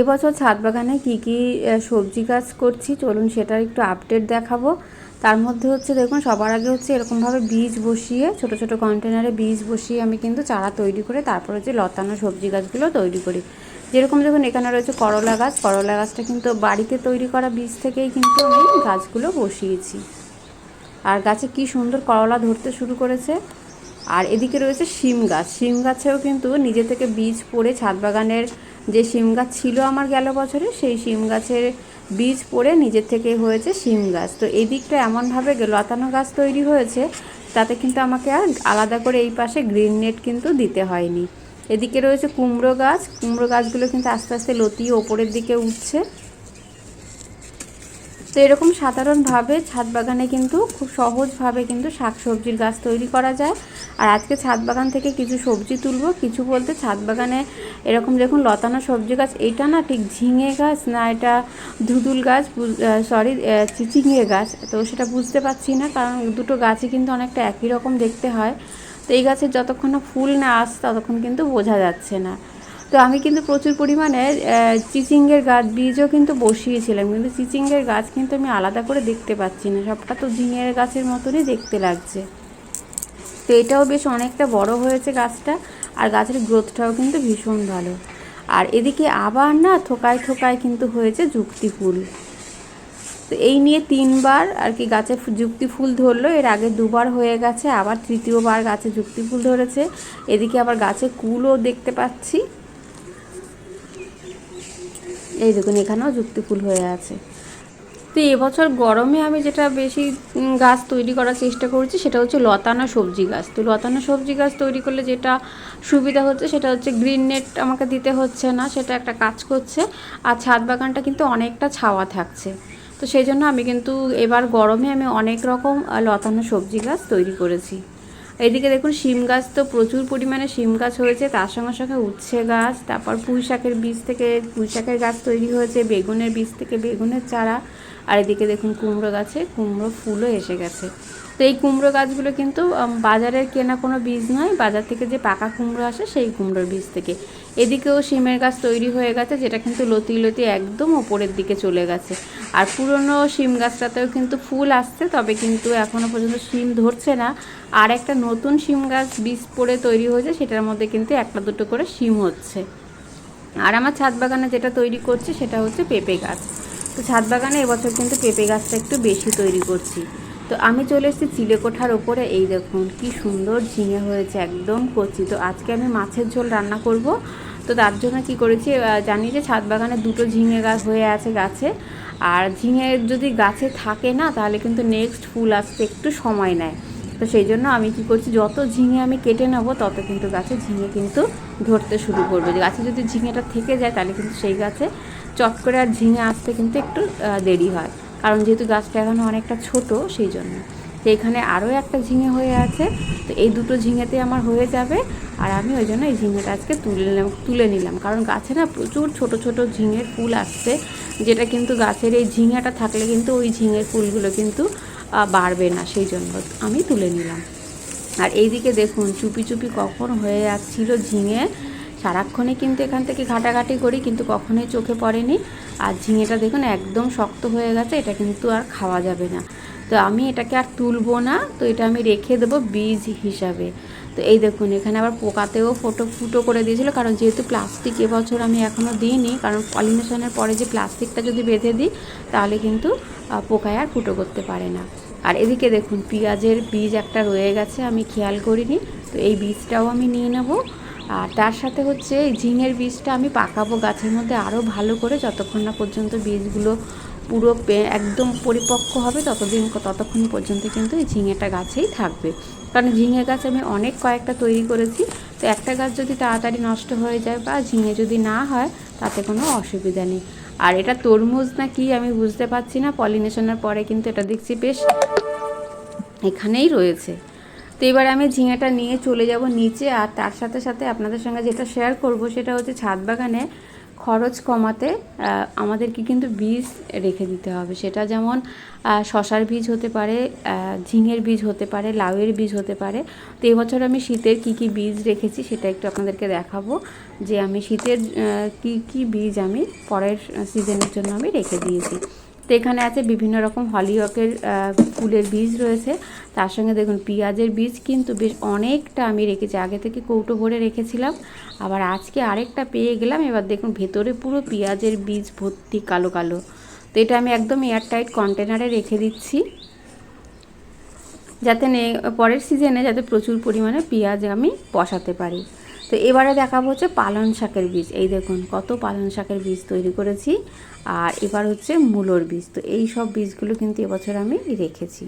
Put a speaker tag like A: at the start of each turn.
A: এবছর ছাদ বাগানে কী কী সবজি গাছ করছি, চলুন সেটার একটু আপডেট দেখাবো। তার মধ্যে হচ্ছে দেখুন, সবার আগে হচ্ছে এরকমভাবে বীজ বসিয়ে, ছোট ছোট কন্টেনারে বীজ বসিয়ে আমি কিন্তু চারা তৈরি করে, তারপর হচ্ছে লতানো সবজি গাছগুলো তৈরি করি। যেরকম দেখুন, এখানে রয়েছে করলা গাছ। করলা গাছটা কিন্তু বাড়িতে তৈরি করা বীজ থেকেই কিন্তু আমি গাছগুলো বসিয়েছি। আর গাছে কি সুন্দর করলা ধরতে শুরু করেছে। আর এদিকে রয়েছে শিম গাছ। শিম গাছেও কিন্তু নিজে থেকে বীজ পড়ে ছাদ বাগানের যে শিম গাছ ছিল আমার গেল বছরে, সেই শিম গাছের বীজ পড়ে নিজের থেকে হয়েছে শিম গাছ। তো এই দিকটা এমনভাবে লতানো গাছ তৈরি হয়েছে, তাতে কিন্তু আমাকে আর আলাদা করে এই পাশে গ্রিন নেট কিন্তু দিতে হয়নি। এদিকে রয়েছে কুমড়ো গাছ, কুমড়ো গাছগুলো কিন্তু আস্তে আস্তে লতিয়ে ওপরের দিকে উঠছে। তো এরকম সাধারণভাবে ছাদ বাগানে কিন্তু খুব সহজভাবে কিন্তু শাকসবজির গাছ তৈরি করা যায়। আর আজকে ছাদ বাগান থেকে কিছু সবজি তুলবো। কিছু বলতে ছাদ বাগানে এরকম দেখুন লতানো সবজি গাছ, এটা না ঠিক ঝিঙে গাছ না এটা ধুদুল গাছ সরি চিচিঙে গাছ। তো সেটা বুঝতে পারছি না কারণ দুটো গাছই কিন্তু অনেকটা একই রকম দেখতে হয়। তো এই গাছের যতক্ষণ না ফুল না আসছে ততক্ষণ কিন্তু বোঝা যাচ্ছে না। তো আমি কিন্তু প্রচুর পরিমাণে চিচিঙ্গের গাছ বীজও কিন্তু বসিয়েছিলাম। কিন্তু চিচিঙ্গের গাছ কিন্তু আমি আলাদা করে দেখতে পাচ্ছি না। সবটা তো ঝিঙের গাছের মতনই দেখতে লাগছে। তো এটাও বেশ অনেকটা বড় হয়েছে গাছটা, আর গাছের গ্রোথটাও কিন্তু ভীষণ ভালো। আর এদিকে আবার না থোকায় থোকায় কিন্তু হয়েছে যুক্তি ফুল। তো এই নিয়ে তিনবার আর কি গাছে যুক্তি ফুল ধরলো। এর আগে দুবার হয়ে গেছে, আবার তৃতীয়বার গাছে যুক্তি ফুল ধরেছে। এদিকে আবার গাছে কুলও দেখতে পাচ্ছি। এই দেখুন, এখানেও যুক্তি ফুল হয়ে আছে। তো এবছর গরমে আমি যেটা বেশি গাছ তৈরি করার চেষ্টা করছি সেটা হচ্ছে লতানো সবজি গাছ। তো লতানো সবজি গাছ তৈরি করলে যেটা সুবিধা হচ্ছে সেটা হচ্ছে গ্রিন নেট আমাকে দিতে হচ্ছে না, সেটা একটা কাজ করছে। আর ছাদ বাগানটা কিন্তু অনেকটা ছাওয়া থাকছে। তো সেই জন্য আমি কিন্তু এবার গরমে আমি অনেক রকম লতানো সবজি গাছ তৈরি করেছি। এদিকে দেখুন, শিম গাছ তো প্রচুর পরিমাণে শিম গাছ হয়েছে, তার সঙ্গে সঙ্গে উচ্ছে গাছ, তারপর পুঁই শাকের বীজ থেকে, পুঁই শাকের গাছ তৈরি হয়েছে, বেগুনের বীজ থেকে বেগুনের চারা, আর এদিকে দেখুন কুমড়ো গাছে কুমড়ো ফুলও এসে গেছে। তো এই কুমড়ো গাছগুলো কিন্তু বাজারের কেনা কোনো বীজ নয়। বাজার থেকে যে পাকা কুমড়ো আসে সেই কুমড়োর বীজ থেকে। এদিকেও শিমের গাছ তৈরি হয়ে গেছে, যেটা কিন্তু লতি লতি একদম ওপরের দিকে চলে গেছে। আর পুরনো শিম গাছটাতেও কিন্তু ফুল আসছে, তবে কিন্তু এখনও পর্যন্ত শিম ধরছে না। আর একটা নতুন শিম গাছ বীজ পড়ে তৈরি হয়েছে, সেটার মধ্যে কিন্তু একটা দুটো করে শিম হচ্ছে। আর আমার ছাদ বাগানে যেটা তৈরি করছি, সেটা হচ্ছে পেঁপে গাছ। তো ছাদ বাগানে এবছর কিন্তু পেঁপে গাছটা একটু বেশি তৈরি করছি। তো আমি চলে এসেছি চিলেকোঠার ওপরে। এই দেখুন, কি সুন্দর ঝিঙে হয়েছে, একদম কচি। তো আজকে আমি মাছের ঝোল রান্না করব। তো তার জন্য কি করেছি জানি যে ছাদ বাগানে দুটো ঝিঙে গাছ হয়ে আছে গাছে। আর ঝিঙে যদি গাছে থাকে না, তাহলে কিন্তু নেক্সট ফুল আসতে একটু সময় নেয়। তো সেই জন্য আমি কি করছি, যত ঝিঙে আমি কেটে নেব, তত কিন্তু গাছে ঝিঙে কিন্তু ধরতে শুরু করবে। গাছে যদি ঝিঙেটা থেকে যায়, তাহলে কিন্তু সেই গাছে চট করে আর ঝিঙে আসতে কিন্তু একটু দেরি হয়। কারণ যেহেতু গাছটা এখনও অনেকটা ছোট, সেই জন্য। তো এখানে আরও একটা ঝিঙে হয়ে আছে। তো এই দুটো ঝিঙেতে আমার হয়ে যাবে। আর আমি ওই জন্য এই ঝিঙেটা আজকে তুলে নিলাম তুলে নিলাম। কারণ গাছে না প্রচুর ছোট ছোট ঝিঙের ফুল আসছে, যেটা কিন্তু গাছের এই ঝিঙেটা থাকলে কিন্তু ওই ঝিঙের ফুলগুলো কিন্তু বাড়বে না। সেই জন্য আমি তুলে নিলাম। আর এইদিকে দেখুন, চুপি চুপি কখন হয়ে যাচ্ছিল ঝিঙে। সারাক্ষণই কিন্তু এখান থেকে ঘাটাঘাটি করি, কিন্তু কখনোই চোখে পড়েনি। আর ঝিঙেটা দেখুন, একদম শক্ত হয়ে গেছে, এটা কিন্তু আর খাওয়া যাবে না। তো আমি এটাকে আর তুলবো না, তো এটা আমি রেখে দেবো বীজ হিসাবে। তো এই দেখুন, এখানে আবার পোকাতেও ফটো ফুটো করে দিয়েছিল, কারণ যেহেতু প্লাস্টিক এবছর আমি এখনও দিইনি, কারণ পলিনেশনের পরে যে প্লাস্টিকটা যদি বেঁধে দিই, তাহলে কিন্তু পোকায় আর ফুটো করতে পারে না। আর এদিকে দেখুন, পেঁয়াজের বীজ একটা রয়ে গেছে, আমি খেয়াল করিনি, তো এই বীজটাও আমি নিয়ে নেব। আর তার সাথে হচ্ছে এই ঝিঙের বীজটা আমি পাকাবো গাছের মধ্যে আরও ভালো করে যতক্ষণ না পর্যন্ত বীজগুলো পুরো একদম পরিপক্ক হবে ততদিন ততক্ষণ পর্যন্ত কিন্তু এই ঝিঙেটা গাছেই থাকবে। কারণ ঝিঙে গাছ আমি অনেক কয়েকটা তৈরি করেছি, তো একটা গাছ যদি তাড়াতাড়ি নষ্ট হয়ে যায় বা ঝিঙে যদি না হয় তাতে কোনো অসুবিধা নেই। আর এটা তরমুজ না কি আমি বুঝতে পারছি না, পলিনেশনের পরে কিন্তু এটা দেখছি বেশ এখানেই রয়েছে। তো এবার আমি ঝিঙেটা নিয়ে চলে যাব নিচে আর তার সাথে সাথে আপনাদের সঙ্গে যেটা শেয়ার করব সেটা হচ্ছে ছাদ বাগানে খরচ কমাতে আমাদেরকে কিন্তু বীজ রেখে দিতে হবে। সেটা যেমন শশার বীজ হতে পারে ঝিঙের বীজ হতে পারে, লাউয়ের বীজ হতে পারে। তো এবছর আমি শীতের কী কী বীজ রেখেছি সেটা একটু আপনাদেরকে দেখাবো যে আমি শীতের কী কী বীজ আমি পরের সিজনের জন্য আমি রেখে দিয়েছি। তো এখানে আছে বিভিন্ন রকম হলিওকের ফুলের বীজ রয়েছে। তার সঙ্গে দেখুন পেঁয়াজের বীজ কিন্তু বেশ অনেকটা আমি রেখেছি। আগে থেকে কৌটো ভরে রেখেছিলাম। আবার আজকে আরেকটা পেয়ে গেলাম। এবার দেখুন ভেতরে পুরো পেঁয়াজের বীজ ভর্তি কালো কালো। তো এটা আমি একদম এয়ারটাইট কন্টেনারে রেখে দিচ্ছি। যাতে নে, পরের সিজনে যাতে প্রচুর পরিমাণে পেঁয়াজ আমি বসাতে পারি। তো এবারে দেখাবো হচ্ছে পালং শাকের বীজ। এই দেখুন, কত পালং শাকের বীজ তৈরি করেছি। আর এবার হচ্ছে মূলোর বীজ। তো এই সব বীজগুলো কিন্তু এবছর আমি রেখেছি।